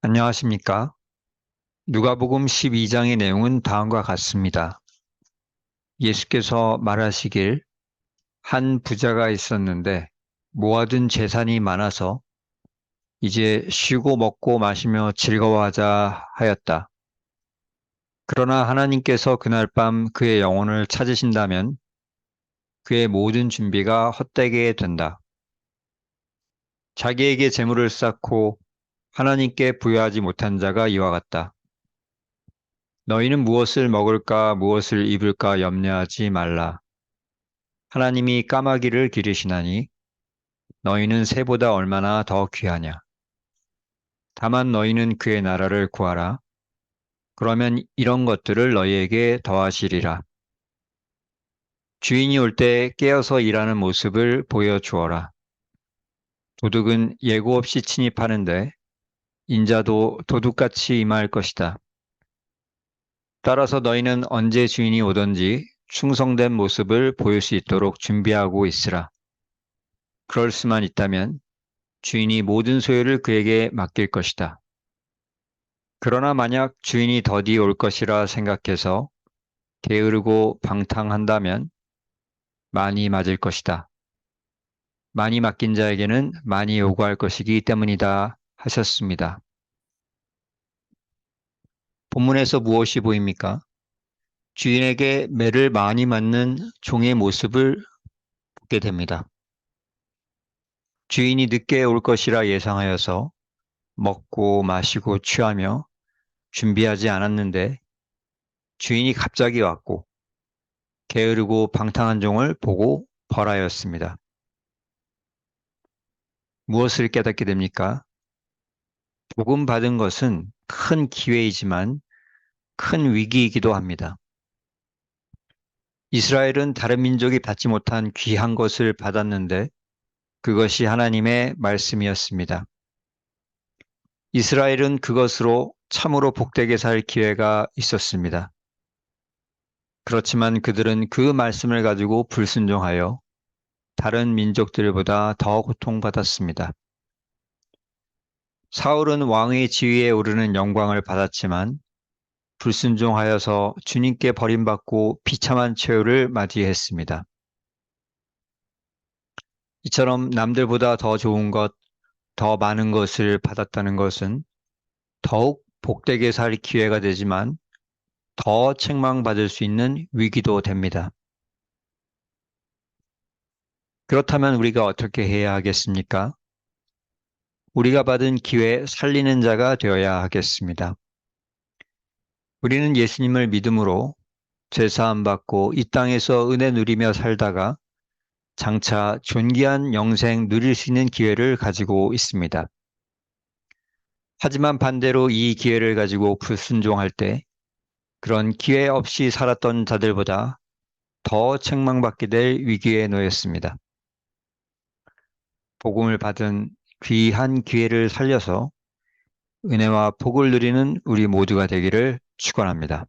안녕하십니까? 누가복음 12장의 내용은 다음과 같습니다. 예수께서 말하시길 한 부자가 있었는데 모아둔 재산이 많아서 이제 쉬고 먹고 마시며 즐거워하자 하였다. 그러나 하나님께서 그날 밤 그의 영혼을 찾으신다면 그의 모든 준비가 헛되게 된다. 자기에게 재물을 쌓고 하나님께 부여하지 못한 자가 이와 같다. 너희는 무엇을 먹을까 무엇을 입을까 염려하지 말라. 하나님이 까마귀를 기르시나니 너희는 새보다 얼마나 더 귀하냐. 다만 너희는 그의 나라를 구하라. 그러면 이런 것들을 너희에게 더하시리라. 주인이 올 때 깨어서 일하는 모습을 보여주어라. 도둑은 예고 없이 침입하는데 인자도 도둑같이 임할 것이다. 따라서 너희는 언제 주인이 오든지 충성된 모습을 보일 수 있도록 준비하고 있으라. 그럴 수만 있다면 주인이 모든 소유를 그에게 맡길 것이다. 그러나 만약 주인이 더디 올 것이라 생각해서 게으르고 방탕한다면 많이 맞을 것이다. 많이 맡긴 자에게는 많이 요구할 것이기 때문이다 하셨습니다. 본문에서 무엇이 보입니까? 주인에게 매를 많이 맞는 종의 모습을 보게 됩니다. 주인이 늦게 올 것이라 예상하여서 먹고 마시고 취하며 준비하지 않았는데 주인이 갑자기 왔고 게으르고 방탕한 종을 보고 벌하였습니다. 무엇을 깨닫게 됩니까? 복음 받은 것은 큰 기회이지만 큰 위기이기도 합니다. 이스라엘은 다른 민족이 받지 못한 귀한 것을 받았는데 그것이 하나님의 말씀이었습니다. 이스라엘은 그것으로 참으로 복되게 살 기회가 있었습니다. 그렇지만 그들은 그 말씀을 가지고 불순종하여 다른 민족들보다 더 고통받았습니다. 사울은 왕의 지위에 오르는 영광을 받았지만 불순종하여서 주님께 버림받고 비참한 최후를 맞이했습니다. 이처럼 남들보다 더 좋은 것, 더 많은 것을 받았다는 것은 더욱 복되게 살 기회가 되지만 더 책망받을 수 있는 위기도 됩니다. 그렇다면 우리가 어떻게 해야 하겠습니까? 우리가 받은 기회 살리는 자가 되어야 하겠습니다. 우리는 예수님을 믿음으로 죄사함 받고 이 땅에서 은혜 누리며 살다가 장차 존귀한 영생 누릴 수 있는 기회를 가지고 있습니다. 하지만 반대로 이 기회를 가지고 불순종할 때 그런 기회 없이 살았던 자들보다 더 책망받게 될 위기에 놓였습니다. 복음을 받은 귀한 기회를 살려서 은혜와 복을 누리는 우리 모두가 되기를 축원합니다.